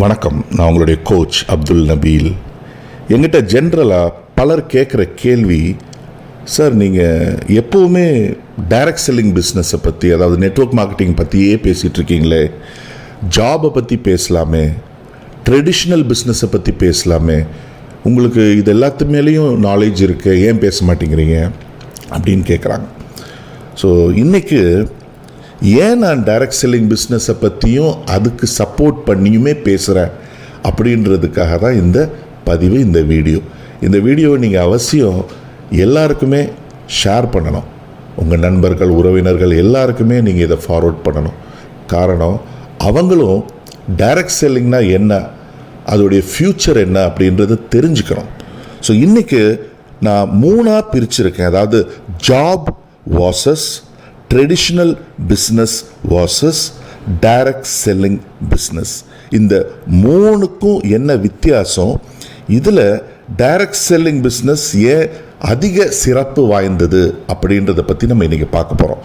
வணக்கம். நான் உங்களுடைய கோச் அப்துல் நபீல். எங்கிட்ட ஜென்ரலாக பலர் கேட்குற கேள்வி சார் நீங்கள் எப்போவுமே டைரக்ட் செல்லிங் பிஸ்னஸை பற்றி அதாவது நெட்வொர்க் மார்க்கெட்டிங் பற்றியே பேசிகிட்டு இருக்கீங்களே. ஜாபை பற்றி பேசலாமே. ட்ரெடிஷ்னல் பிஸ்னஸை பற்றி பேசலாமே. உங்களுக்கு இது எல்லாத்து மேலேயும் நாலேஜ் இருக்குது ஏன் பேச மாட்டேங்கிறீங்க? அப்படின்னு கேட்குறாங்க ஸோ இன்றைக்கு ஏன் நான் டைரக்ட் செல்லிங் பிஸ்னஸை பற்றியும் அதுக்கு சப்போர்ட் பண்ணியுமே பேசுகிறேன் அப்படின்றதுக்காக தான் இந்த பதிவு இந்த வீடியோ இந்த வீடியோவை நீங்கள் அவசியம் எல்லாருக்குமே ஷேர் பண்ணணும். உங்கள் நண்பர்கள் உறவினர்கள் எல்லாருக்குமே நீங்கள் இதை ஃபார்வர்ட் பண்ணணும். காரணம் அவங்களும் டைரக்ட் செல்லிங்னா என்ன? அதோடைய ஃப்யூச்சர் என்ன? அப்படின்றத தெரிஞ்சுக்கணும். ஸோ இன்றைக்கி நான் மூணாக பிரிச்சிருக்கேன். அதாவது job versus traditional business versus direct selling business இந்த மூணுக்கும் என்ன வித்தியாசம்? இதில் டைரக்ட் செல்லிங் பிஸ்னஸ் ஏன் அதிக சிறப்பு வாய்ந்தது அப்படின்றத பற்றி நம்ம இன்றைக்கி பார்க்க போகிறோம்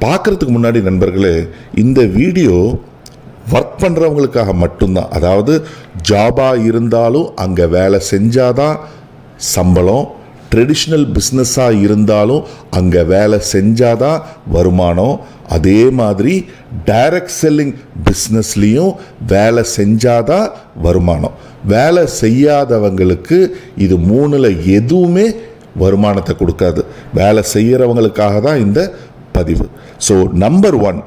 பார்க்குறதுக்கு முன்னாடி நண்பர்களே இந்த வீடியோ ஒர்க் பண்ணுறவங்களுக்காக மட்டும்தான். அதாவது ஜாபாக இருந்தாலும் அங்கே வேலை செஞ்சாதான் சம்பளம் ட்ரெடிஷ்னல் பிஸ்னஸாக இருந்தாலும் அங்கே வேலை செஞ்சாதான் வருமானம். அதே மாதிரி டைரக்ட் செல்லிங் பிஸ்னஸ்லேயும் வேலை செஞ்சாதான் வருமானம். வேலை செய்யாதவங்களுக்கு இது மூணில் எதுவுமே வருமானத்தை கொடுக்காது. வேலை செய்கிறவங்களுக்காக தான் இந்த பதிவு. ஸோ நம்பர் ஒன்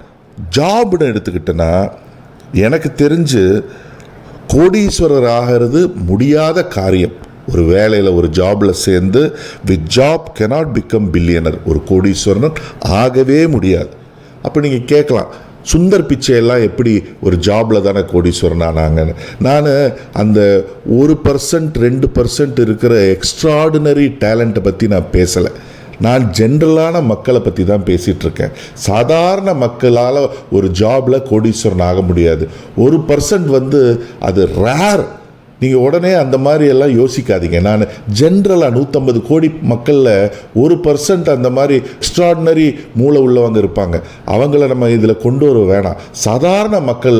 ஜாப்னு எடுத்துக்கிட்டேன்னா எனக்கு தெரிஞ்சு கோடீஸ்வரர் ஆகிறது முடியாத காரியம். ஒரு வேலையில் ஒரு ஜாபில் சேர்ந்து with job cannot become billionaire ஒரு கோடீஸ்வரன் ஆகவே முடியாது. அப்போ நீங்கள் கேட்கலாம் சுந்தர் பிச்சையெல்லாம் எப்படி ஒரு ஜாபில் தானே கோடீஸ்வரன் ஆனாங்கன்னு நான் அந்த ஒரு பர்சன்ட் ரெண்டு பர்சன்ட் இருக்கிற எக்ஸ்ட்ராடினரி டேலண்ட்டை பற்றி நான் பேசலை. நான் ஜென்ரலான மக்களை பற்றி தான் பேசிகிட்டு இருக்கேன். சாதாரண மக்களால் ஒரு ஜாபில் கோடீஸ்வரன் ஆக முடியாது. ஒரு பர்சன்ட் வந்து அது ரேர் நீங்கள் உடனே அந்த மாதிரி எல்லாம் யோசிக்காதீங்க. நான் ஜென்ரலாக நூற்றம்பது கோடி மக்களில் ஒரு பர்சன்ட் அந்த மாதிரி எக்ஸ்ட்ராடினரி மூளை உள்ளவங்க இருப்பாங்க. அவங்கள நம்ம இதில் கொண்டு வர வேணாம். சாதாரண மக்கள்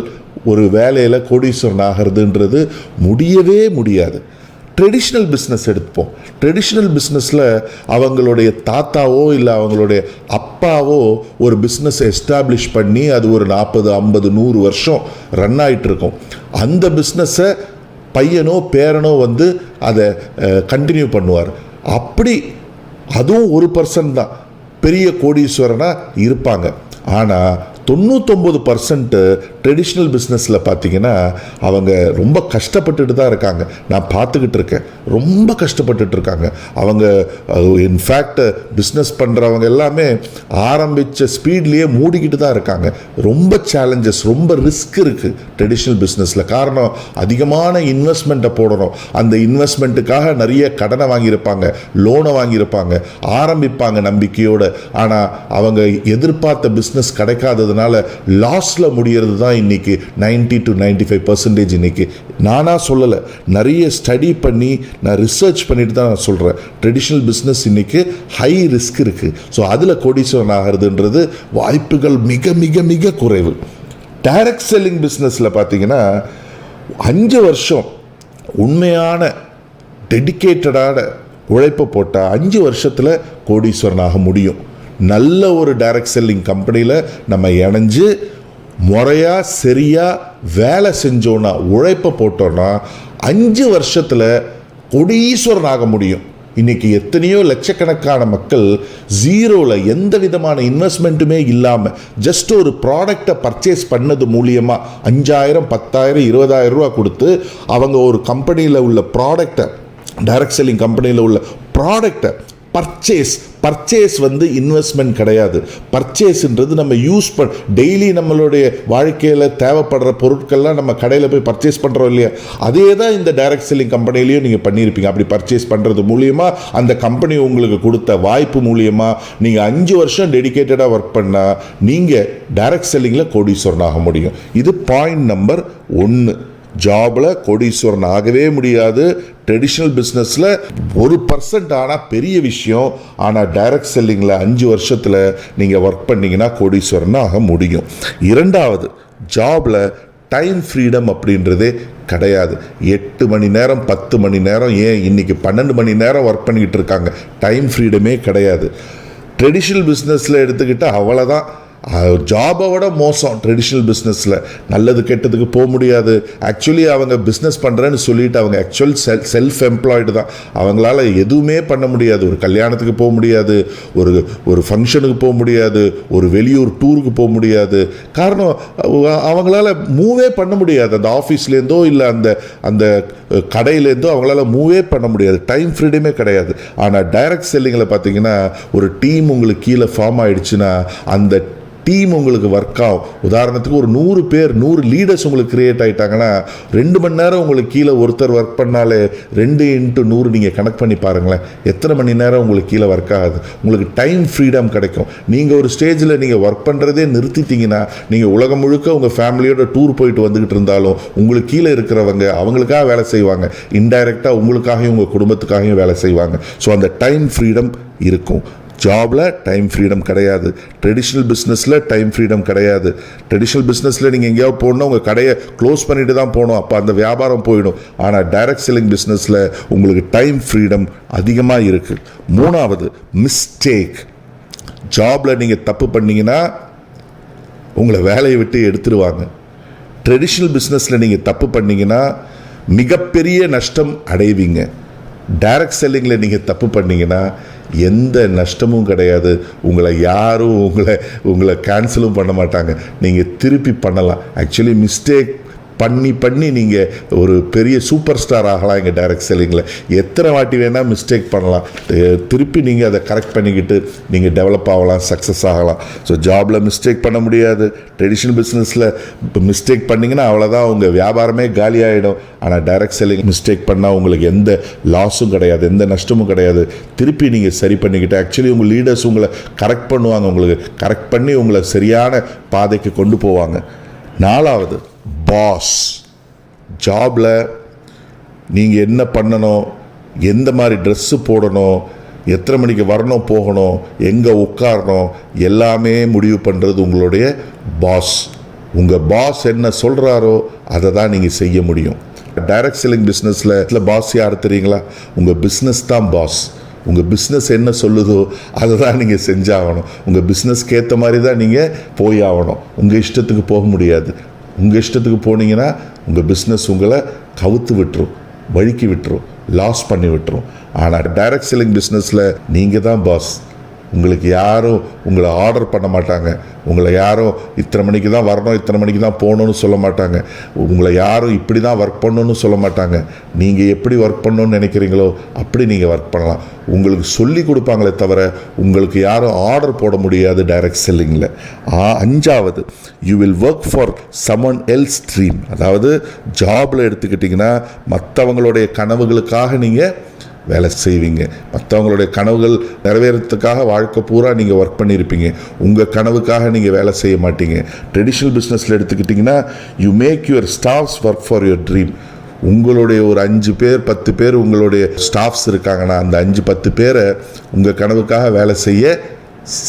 ஒரு வேலையில் கோடீஸ்வரன் ஆகிறதுன்றது முடியவே முடியாது. ட்ரெடிஷ்னல் பிஸ்னஸ் எடுப்போம். ட்ரெடிஷ்னல் பிஸ்னஸில் அவங்களுடைய தாத்தாவோ இல்லை அவங்களுடைய அப்பாவோ ஒரு பிஸ்னஸ் எஸ்டாப்ளிஷ் பண்ணி அது ஒரு நாற்பது ஐம்பது நூறு வருஷம் ரன் ஆகிட்டு இருக்கும். அந்த பிஸ்னஸை பையனோ பேரனோ வந்து அதை கண்டினியூ பண்ணுவார். அப்படி அதுவும் ஒரு பர்சன்ட் தான். பெரிய கோடீஸ்வரனாக இருப்பாங்க. ஆனால் தொண்ணூத்தொம்பது பர்சன்ட்டு ட்ரெடிஷ்னல் பிஸ்னஸில் பார்த்தீங்கன்னா அவங்க ரொம்ப கஷ்டப்பட்டுட்டு தான் இருக்காங்க. நான் பார்த்துக்கிட்டு இருக்கேன். ரொம்ப கஷ்டப்பட்டுட்டு இருக்காங்க. அவங்க இன்ஃபேக்ட் பிஸ்னஸ் பண்ணுறவங்க எல்லாமே ஆரம்பித்த ஸ்பீட்லேயே மூடிக்கிட்டு தான் இருக்காங்க. ரொம்ப சேலஞ்சஸ் ரொம்ப ரிஸ்க் இருக்குது ட்ரெடிஷ்னல் பிஸ்னஸில் காரணம் அதிகமான இன்வெஸ்ட்மெண்ட்டை போடணும். அந்த இன்வெஸ்ட்மெண்ட்டுக்காக நிறைய கடனை வாங்கியிருப்பாங்க லோனை வாங்கியிருப்பாங்க ஆரம்பிப்பாங்க நம்பிக்கையோடு. ஆனால் அவங்க எதிர்பார்த்த பிஸ்னஸ் கிடைக்காததுனால லாஸில் முடியறது தான் இன்றைக்கி ninety to ninety five percentage இன்றைக்கி நானாக சொல்லலை. நிறைய ஸ்டடி பண்ணி நான் ரிசர்ச் பண்ணிட்டு தான் நான் சொல்கிறேன் ட்ரெடிஷ்னல் பிஸ்னஸ் இன்றைக்கி ஹை ரிஸ்க் இருக்குது ஸோ அதில் கோடீஸ்வரன் ஆகிறதுன்றது வாய்ப்புகள் மிக மிக மிக குறைவு. டைரக்ட் செல்லிங் பிஸ்னஸில் பார்த்தீங்கன்னா அஞ்சு வருஷம் உண்மையான டெடிக்கேட்டடான உழைப்பை போட்டால் அஞ்சு வருஷத்தில் கோடீஸ்வரனாக முடியும். நல்ல ஒரு டைரக்ட் செல்லிங் கம்பெனியில் நம்ம இணைஞ்சு முறையாக சரியாக வேலை செஞ்சோன்னா உழைப்பை போட்டோன்னா அஞ்சு வருஷத்தில் கொடீஸ்வரன் ஆக முடியும். இன்றைக்கி எத்தனையோ லட்சக்கணக்கான மக்கள் ஜீரோவில் எந்த விதமான இன்வெஸ்ட்மெண்ட்டுமே இல்லாமல் ஜஸ்ட் ஒரு ப்ராடக்டை பர்ச்சேஸ் பண்ணது மூலியமாக அஞ்சாயிரம் பத்தாயிரம் இருபதாயிரம் ரூபா கொடுத்து அவங்க ஒரு கம்பெனியில் உள்ள ப்ராடக்டை டைரக்ட் செல்லிங் கம்பெனியில் உள்ள ப்ராடக்டை பர்ச்சேஸ் பர்ச்சேஸ் வந்து இன்வெஸ்ட்மெண்ட் கிடையாது. பர்ச்சேஸ்ன்றது நம்ம யூஸ் பண் டெய்லி நம்மளுடைய வாழ்க்கையில் தேவைப்படுற பொருட்கள்லாம் நம்ம கடையில் போய் பர்ச்சேஸ் பண்ணுறோம் இல்லையா? அதே தான் இந்த டைரக்ட் செல்லிங் கம்பெனிலையும் நீங்கள் பண்ணியிருப்பீங்க. அப்படி பர்ச்சேஸ் பண்ணுறது மூலியமாக அந்த கம்பெனி உங்களுக்கு கொடுத்த வாய்ப்பு மூலியமாக நீங்கள் அஞ்சு வருஷம் டெடிக்கேட்டடாக ஒர்க் பண்ணால் நீங்கள் டைரக்ட் செல்லிங்கில் கோடீஸ்வரன் ஆக முடியும். இது பாயிண்ட் நம்பர் ஒன்று ஜாபில் கோடீஸ்வரன் ஆகவே முடியாது. ட்ரெடிஷ்னல் பிஸ்னஸில் ஒரு பர்சன்ட் ஆனால் பெரிய விஷயம். ஆனால் டைரக்ட் செல்லிங்கில் அஞ்சு வருஷத்தில் நீங்கள் ஒர்க் பண்ணீங்கன்னா கோடீஸ்வரன் ஆக முடியும். இரண்டாவது ஜாபில் டைம் ஃப்ரீடம் அப்படின்றதே கிடையாது. எட்டு மணி நேரம் பத்து மணி நேரம் ஏன் இன்னைக்கு பன்னெண்டு மணி நேரம் ஒர்க் பண்ணிக்கிட்டு இருக்காங்க? டைம் ஃப்ரீடமே கிடையாது. ட்ரெடிஷ்னல் பிஸ்னஸில் எடுத்துக்கிட்டால் அவ்வளோதான் ஜாபை விட மோசம். ட்ரெடிஷ்னல் பிஸ்னஸில் நல்லது கெட்டதுக்கு போக முடியாது. ஆக்சுவலி அவங்க பிஸ்னஸ் பண்ணுறேன்னு சொல்லிட்டு அவங்க ஆக்சுவல் செல் செல்ஃப் எம்ப்ளாய்டு தான். அவங்களால எதுவுமே பண்ண முடியாது. ஒரு கல்யாணத்துக்கு போக முடியாது. ஒரு ஒரு ஃபங்க்ஷனுக்கு போக முடியாது. ஒரு வெளியூர் டூருக்கு போக முடியாது. காரணம் அவங்களால மூவே பண்ண முடியாது. அந்த ஆஃபீஸ்லேருந்தோ இல்லை அந்த அந்த கடையிலேருந்தோ அவங்களால மூவே பண்ண முடியாது. டைம் ஃப்ரீடமே கிடையாது. ஆனால் டைரக்ட் செல்லிங்கில் பார்த்தீங்கன்னா ஒரு டீம் உங்களுக்கு கீழே ஃபார்ம் ஆயிடுச்சுன்னா அந்த டீம் உங்களுக்கு ஒர்க் ஆகும். உதாரணத்துக்கு ஒரு நூறு பேர் நூறு லீடர்ஸ் உங்களுக்கு கிரியேட் ஆயிட்டாங்கன்னா ரெண்டு மணி நேரம் உங்களுக்கு கீழே ஒருத்தர் ஒர்க் பண்ணாலே ரெண்டு இன்ட்டு நூறு நீங்கள் கனெக்ட் பண்ணி பாருங்களேன். எத்தனை மணி நேரம் உங்களுக்கு கீழே ஒர்க் ஆகுது? உங்களுக்கு டைம் ஃப்ரீடம் கிடைக்கும். நீங்கள் ஒரு ஸ்டேஜில் நீங்கள் ஒர்க் பண்ணுறதே நிறுத்திட்டீங்கன்னா நீங்கள் உலகம் முழுக்க உங்கள் ஃபேமிலியோட டூர் போயிட்டு வந்துக்கிட்டு இருந்தாலும் உங்களுக்கு கீழே இருக்கிறவங்க அவங்களுக்காக வேலை செய்வாங்க. இன்டைரக்டாக உங்களுக்காகவும் உங்கள் குடும்பத்துக்காகவும் வேலை செய்வாங்க. ஸோ அந்த டைம் ஃப்ரீடம் இருக்கும். ஜாபில் டைம் ஃப்ரீடம் கிடையாது. ட்ரெடிஷ்னல் பிஸ்னஸில் டைம் ஃப்ரீடம் கிடையாது. ட்ரெடிஷ்னல் பிஸ்னஸில் நீங்கள் எங்கேயாவது போகணும் உங்கள் கடையை க்ளோஸ் பண்ணிட்டு தான் போகணும். அப்போ அந்த வியாபாரம் போயிடும். ஆனால் டைரக்ட் செல்லிங் பிஸ்னஸில் உங்களுக்கு டைம் ஃப்ரீடம் அதிகமாக இருக்குது மூணாவது மிஸ்டேக் ஜாபில் நீங்கள் தப்பு பண்ணிங்கன்னா உங்களை வேலையை விட்டு எடுத்துருவாங்க. ட்ரெடிஷ்னல் பிஸ்னஸில் நீங்கள் தப்பு பண்ணீங்கன்னா மிகப்பெரிய நஷ்டம் அடைவீங்க. டைரக்ட் செல்லிங்கில் நீங்கள் தப்பு பண்ணீங்கன்னா எந்த நஷ்டமும் கிடையாது. உங்களை யாரும் உங்களை உங்களை கேன்சலும் பண்ண மாட்டாங்க. நீங்கள் திருப்பி பண்ணலாம். ஆக்சுவலி மிஸ்டேக் பண்ணி பண்ணி நீங்கள் ஒரு பெரிய சூப்பர் ஸ்டார் ஆகலாம் எங்கள் டைரக்ட் செல்லிங்கில் எத்தனை வாட்டி வேணால் மிஸ்டேக் பண்ணலாம். திருப்பி நீங்கள் அதை கரெக்ட் பண்ணிக்கிட்டு நீங்கள் டெவலப் ஆகலாம் சக்ஸஸ் ஆகலாம். ஸோ ஜாபில் மிஸ்டேக் பண்ண முடியாது. ட்ரெடிஷ்னல் பிஸ்னஸில் இப்போ மிஸ்டேக் பண்ணிங்கன்னா அவ்வளோதான் உங்கள் வியாபாரமே காலி ஆகிடும் ஆனால் டைரக்ட் செல்லிங் மிஸ்டேக் பண்ணால் உங்களுக்கு எந்த லாஸும் கிடையாது எந்த நஷ்டமும் கிடையாது. திருப்பி நீங்கள் சரி பண்ணிக்கிட்டு ஆக்சுவலி உங்கள் லீடர்ஸ் உங்களை கரெக்ட் பண்ணுவாங்க. உங்களுக்கு கரெக்ட் பண்ணி உங்களை சரியான பாதைக்கு கொண்டு போவாங்க. நாலாவது பாஸ் ஜாபில் நீங்கள் என்ன பண்ணணும் எந்த மாதிரி ட்ரெஸ்ஸு போடணும் எத்தனை மணிக்கு வரணும் போகணும் எங்கே உட்காரணும் எல்லாமே முடிவு பண்ணுறது உங்களுடைய பாஸ் உங்கள் பாஸ் என்ன சொல்கிறாரோ அதை தான் நீங்கள் செய்ய முடியும். டைரக்ட் செல்லிங் பிஸ்னஸில் பாஸ் யார் தெரியுங்களா? உங்கள் பிஸ்னஸ் தான் பாஸ் உங்கள் பிஸ்னஸ் என்ன சொல்லுதோ அதை தான் நீங்கள் செஞ்சாகணும். உங்கள் பிஸ்னஸ்க்கு ஏற்ற மாதிரி தான் நீங்கள் போய் ஆகணும். உங்கள் இஷ்டத்துக்கு போக முடியாது. உங்கள் இஷ்டத்துக்கு போனீங்கன்னா உங்கள் பிஸ்னஸ் உங்களை கவுத்து விட்டுரும் வழுக்கி விட்டுரும் லாஸ் பண்ணி விட்டுரும். ஆனால் டைரக்ட் செல்லிங் பிஸ்னஸில் நீங்கள் தான் பாஸ் உங்களுக்கு யாரும் உங்களை ஆர்டர் பண்ண மாட்டாங்க. உங்களை யாரும் இத்தனை மணிக்கு தான் வரணும் இத்தனை மணிக்கு தான் போகணும்னு சொல்ல மாட்டாங்க. உங்களை யாரும் இப்படி தான் ஒர்க் பண்ணணும்னு சொல்ல மாட்டாங்க. நீங்கள் எப்படி ஒர்க் பண்ணணும்னு நினைக்கிறீங்களோ அப்படி நீங்கள் ஒர்க் பண்ணலாம். உங்களுக்கு சொல்லி கொடுப்பாங்களே தவிர உங்களுக்கு யாரும் ஆர்டர் போட முடியாது டைரக்ட் செல்லிங்கில் அஞ்சாவது you will work for someone else dream அதாவது ஜாபில் எடுத்துக்கிட்டிங்கன்னா மற்றவங்களுடைய கனவுகளுக்காக நீங்கள் வேலை செய்வீங்க. மற்றவங்களுடைய கனவுகள் நிறைவேறத்துக்காக வாழ்க்கை பூரா நீங்கள் ஒர்க் பண்ணியிருப்பீங்க. உங்கள் கனவுக்காக நீங்கள் வேலை செய்ய மாட்டீங்க. ட்ரெடிஷ்னல் பிஸ்னஸில் எடுத்துக்கிட்டிங்கன்னா you make your staffs work for your dream உங்களுடைய ஒரு அஞ்சு பேர் பத்து பேர் உங்களுடைய ஸ்டாஃப்ஸ் இருக்காங்கன்னா அந்த அஞ்சு பத்து பேரை உங்கள் கனவுக்காக வேலை செய்ய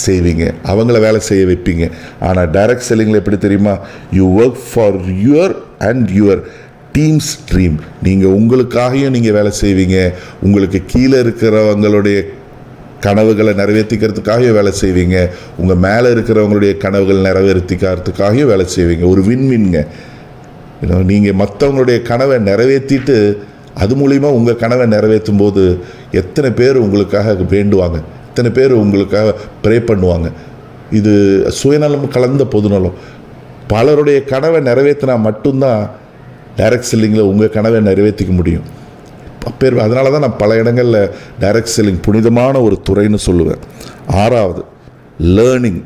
செய்வீங்க. அவங்கள வேலை செய்ய வைப்பீங்க. ஆனால் டைரக்ட் செல்லிங்கில் எப்படி தெரியுமா? You work for your and your team's dream நீங்கள் உங்களுக்காகவும் நீங்கள் வேலை செய்வீங்க. உங்களுக்கு கீழே இருக்கிறவங்களுடைய கனவுகளை நிறைவேற்றிக்கிறதுக்காகவும் வேலை செய்வீங்க. உங்கள் மேலே இருக்கிறவங்களுடைய கனவுகள் நிறைவேற்றிக்கிறதுக்காகவும் வேலை செய்வீங்க. ஒரு வின்வின்ங்க நீங்கள் மற்றவங்களுடைய கனவை நிறைவேற்றிட்டு அது மூலிமா உங்கள் கனவை நிறைவேற்றும் போது எத்தனை பேர் உங்களுக்காக வேண்டுவாங்க. எத்தனை பேர் உங்களுக்காக ப்ரே பண்ணுவாங்க. இது சுயநலம் கலந்த பொதுநலம். பலருடைய கனவை நிறைவேற்றினா மட்டும்தான் டைரக்ட் செல்லிங்கில் உங்கள் கனவை நிறைவேற்றிக்க முடியும். பேர் அதனால தான் நான் பல இடங்களில் டைரக்ட் செல்லிங் புனிதமான ஒரு துறைன்னு சொல்லுவேன். ஆறாவது லேர்னிங்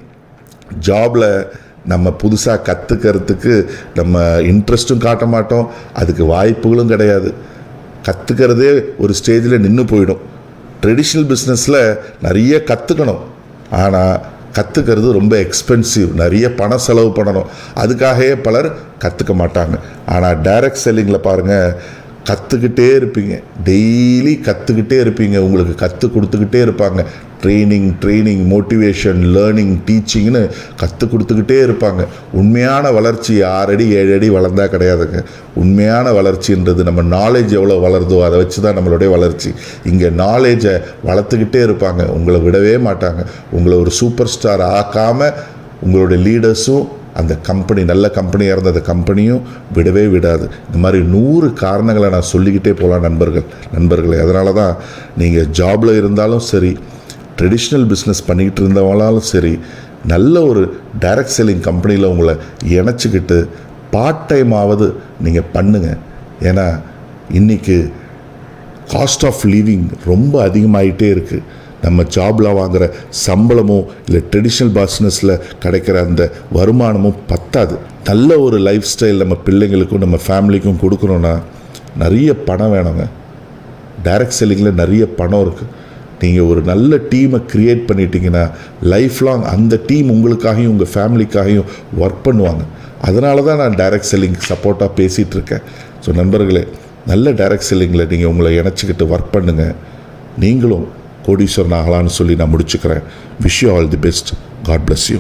ஜாபில் நம்ம புதுசாக கற்றுக்கிறதுக்கு நம்ம இன்ட்ரெஸ்ட்டும் காட்ட மாட்டோம். அதுக்கு வாய்ப்புகளும் கிடையாது. கற்றுக்கிறதே ஒரு ஸ்டேஜில் நின்று போயிடும். ட்ரெடிஷ்னல் பிஸ்னஸில் நிறைய கற்றுக்கணும் ஆனால் கற்றுக்கிறது ரொம்ப எக்ஸ்பென்சிவ் நிறைய பணம் செலவு பண்ணணும். அதுக்காகவே பலர் கற்றுக்க மாட்டாங்க. ஆனால் டைரக்ட் செல்லிங்கில் பாருங்கள் கற்றுக்கிட்டே இருப்பீங்க. டெய்லி கற்றுக்கிட்டே இருப்பீங்க. உங்களுக்கு கற்றுக் கொடுத்துக்கிட்டே இருப்பாங்க. ட்ரைனிங் ட்ரைனிங் மோட்டிவேஷன் லேர்னிங் டீச்சிங்னு கற்றுக் கொடுத்துக்கிட்டே இருப்பாங்க. உண்மையான வளர்ச்சி ஆறு அடி ஏழு அடி வளர்ந்தா கிடையாதுங்க. உண்மையான வளர்ச்சின்றது நம்ம நாலேஜ் எவ்வளோ வளருதோ அதை வச்சு தான் நம்மளுடைய வளர்ச்சி. இங்கே நாலேஜை வளர்த்துக்கிட்டே இருப்பாங்க. உங்களை விடவே மாட்டாங்க. உங்களை ஒரு சூப்பர் ஸ்டார் ஆக்காமல் உங்களுடைய லீடர்ஸும் அந்த கம்பெனி நல்ல கம்பெனியாக இருந்த அந்த கம்பெனியும் விடவே விடாது. இந்த மாதிரி நூறு காரணங்களை நான் சொல்லிக்கிட்டே போகலாம் நண்பர்கள். நண்பர்களே அதனால தான் நீங்கள் ஜாபில் இருந்தாலும் சரி ட்ரெடிஷ்னல் பிஸ்னஸ் பண்ணிக்கிட்டு இருந்தவங்களாலும் சரி நல்ல ஒரு டைரக்ட் செல்லிங் கம்பெனியில் உங்களை இணைச்சிக்கிட்டு பார்ட் டைமாவது நீங்கள் பண்ணுங்கள் ஏன்னா இன்றைக்கி காஸ்ட் ஆஃப் லிவிங் ரொம்ப அதிகமாகிட்டே இருக்குது நம்ம ஜாபில் வாங்குகிற சம்பளமும் இல்லை ட்ரெடிஷ்னல் பிஸ்னஸில் கிடைக்கிற அந்த வருமானமும் பத்தாது. நல்ல ஒரு லைஃப் ஸ்டைல் நம்ம பிள்ளைங்களுக்கும் நம்ம ஃபேமிலிக்கும் கொடுக்கணுன்னா நிறைய பணம் வேணுங்க. டைரக்ட் செல்லிங்கில் நிறைய பணம் இருக்குது நீங்கள் ஒரு நல்ல டீமை க்ரியேட் பண்ணிட்டீங்கன்னா லைஃப் லாங் அந்த டீம் உங்களுக்காகவும் உங்கள் ஃபேமிலிக்காகவும் ஒர்க் பண்ணுவாங்க. அதனால தான் நான் டைரக்ட் செல்லிங் சப்போர்ட்டாக பேசிகிட்ருக்கேன் ஸோ நண்பர்களே நல்ல டைரக்ட் செல்லிங்கில் நீங்கள் உங்களை இணைச்சிக்கிட்டு ஒர்க் பண்ணுங்கள் நீங்களும் கோடீஸ்வரன் ஆகலான்னு சொல்லி நான் முடிச்சுக்கிறேன். Wish you all the best God bless you